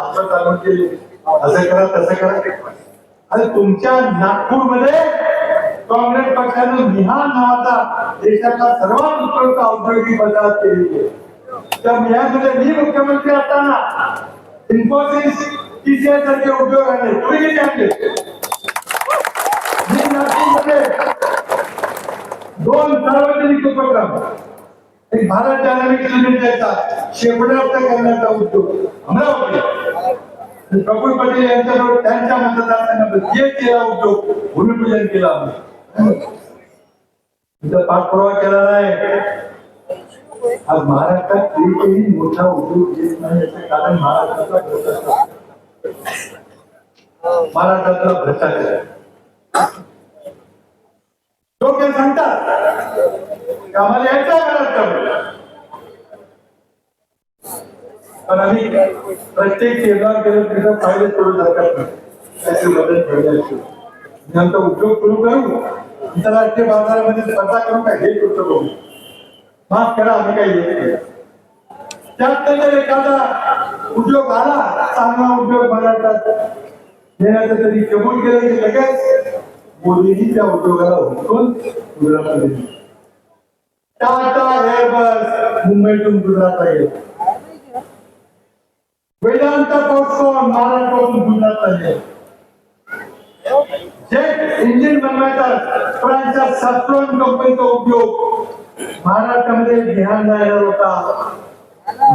भाषण चालू केली. असं करा तसं करा. आणि तुमच्या नागपूरमध्ये काँग्रेस पक्षानं मिहान नावाचा देशातला सर्वात उत्कृष्ट औद्योगिक वसाहत केलेली आहे. त्या मिहानमध्ये मी मुख्यमंत्री असताना इन्फोसिस टीसीआय सारखे उद्योग आणले तुम्ही किती आणले? मी नागपूरमध्ये दोन सार्वजनिक उपक्रम एक भारत डायनामिक्स लिमिटेडचा क्षेपणास्त्र करण्याचा उद्योग. अमरावती आणि प्रफुल्ल पटेल यांच्याबरोबर त्यांच्या मतदारसंघात जे केला उद्योग भूमिपूजन केला आम्ही. तिथं पाठपुरावा केला नाही. आज महाराष्ट्रात कोणतेही मोठा उद्योग येत नाही याचं कारण महाराष्ट्राचा भ्रष्टाचार. महाराष्ट्रातला भ्रष्टाचार. लोक सांगतात. आम्हाला यायचं पण आम्ही प्रत्येक केंद्रात गेलं तिथं फायदे करू शकत नाही त्याची मदत ठेवण्याची आमचा उद्योग सुरू करू. आंतरराष्ट्रीय बाजारामध्ये स्पर्धा करू काय हे गोष्ट करू माफ करा आम्ही काही येत नाही त्यात जर एखादा उद्योग आला चांगला उद्योग महाराष्ट्रात येण्याचं तरी कबूल केलं की लगेच मोदींनी त्या उद्योगाला हुकून गुजरातमध्ये टाटा एअरबस मुंबईतून गुजरातला गेला वेदांत पोर्टफोन महाराष्ट्रातून गुजरातला गेला जेट इंजिन बनवायचा फ्रान्सच्या सॅफ्रॉन कंपनीचा उपयोग महाराष्ट्रामध्ये ध्यान जायला होता.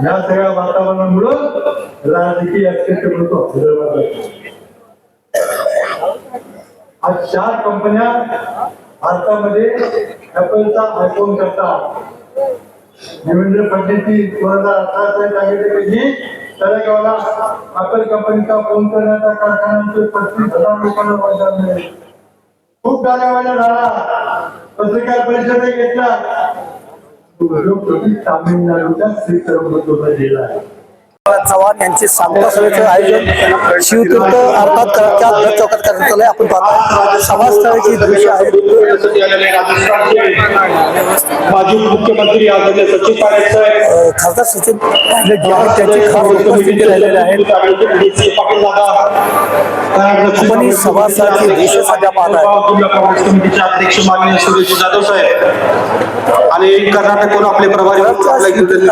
या सगळ्या वातावरणामुळं राजकीय अक्षेत्र म्हणतो आज चार कंपन्या भारतामध्ये ऍपलचा आयफोन करतात. देवेंद्र फडणवीस दोन हजार अठरा साली सांगितले पाहिजे तळेगावला ऍपल कंपनीचा फोन करण्याचा कारखान्याचे पस्तीस हजार लोकांना रोजगार मिळेल. खूप गाड्यावाल्या झाला पत्रकार परिषद घेतला? तामिळनाडूच्या श्रीकरममध्ये दिला आहे चव्हाण यांचे सांगता सभेचं आयोजन शिवतीर्थ अर्थात दर चौकात करण्यात आलंय. आपण पाहतो समाजस्थळाची दृश्य आहेत माजी मुख्यमंत्री आदरणीय सचिन साहेब अं, खासदार सचिन त्यांची खास उपस्थिती राहिलेली आहे. आपण ही सभास्थळाची दृश्य सध्या पाहत आहे. अध्यक्ष माननीय सुरेश जाधव साहेब आणि कर्नाटकवरून आपले प्रभारी आयोजन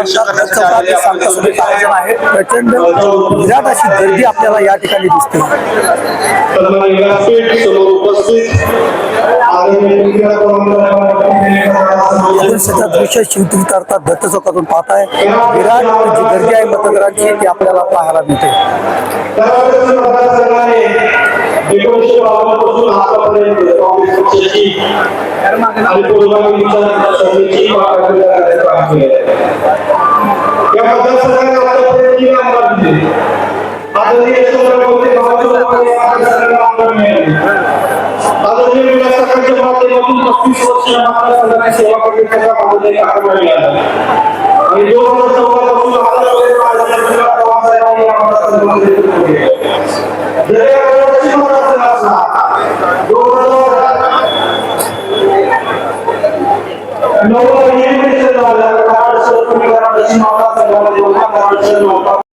आहे. प्रचंड विराट अशी गर्दी आपल्याला या ठिकाणी दिसते. दृश्य शिवतीर्थ अर्थात दत्त चौकातून पाहताय. विराट जी गर्दी आहे मतदारांची ती आपल्याला पाहायला मिळते. एकोणीसशे बावन्नपासून आतापर्यंत काँग्रेस पक्षाची आणि या आतापर्यंत तीन आमदार दिले आदरणीय यशवंतराव बहुतेक भावाच्या लोकांनी या मतदारसंघाला आमदार मिळाले आदरणीय विकास आघाडीच्या माध्यमातून पस्तीस वर्ष या मतदारसंघाची सेवा करण्याचा आदरणीय आक्रमण मिळाला आणि दोन हजार चौदा पासून आतापर्यंत आदरणीय पवारसाहेबांनी या मतदारसंघामध्ये नेतृत्व केलं. जरी या पश्चिम मतदारसंघ असला, दोन हजार नऊ ला EMS झाला, জন্য করার জন্য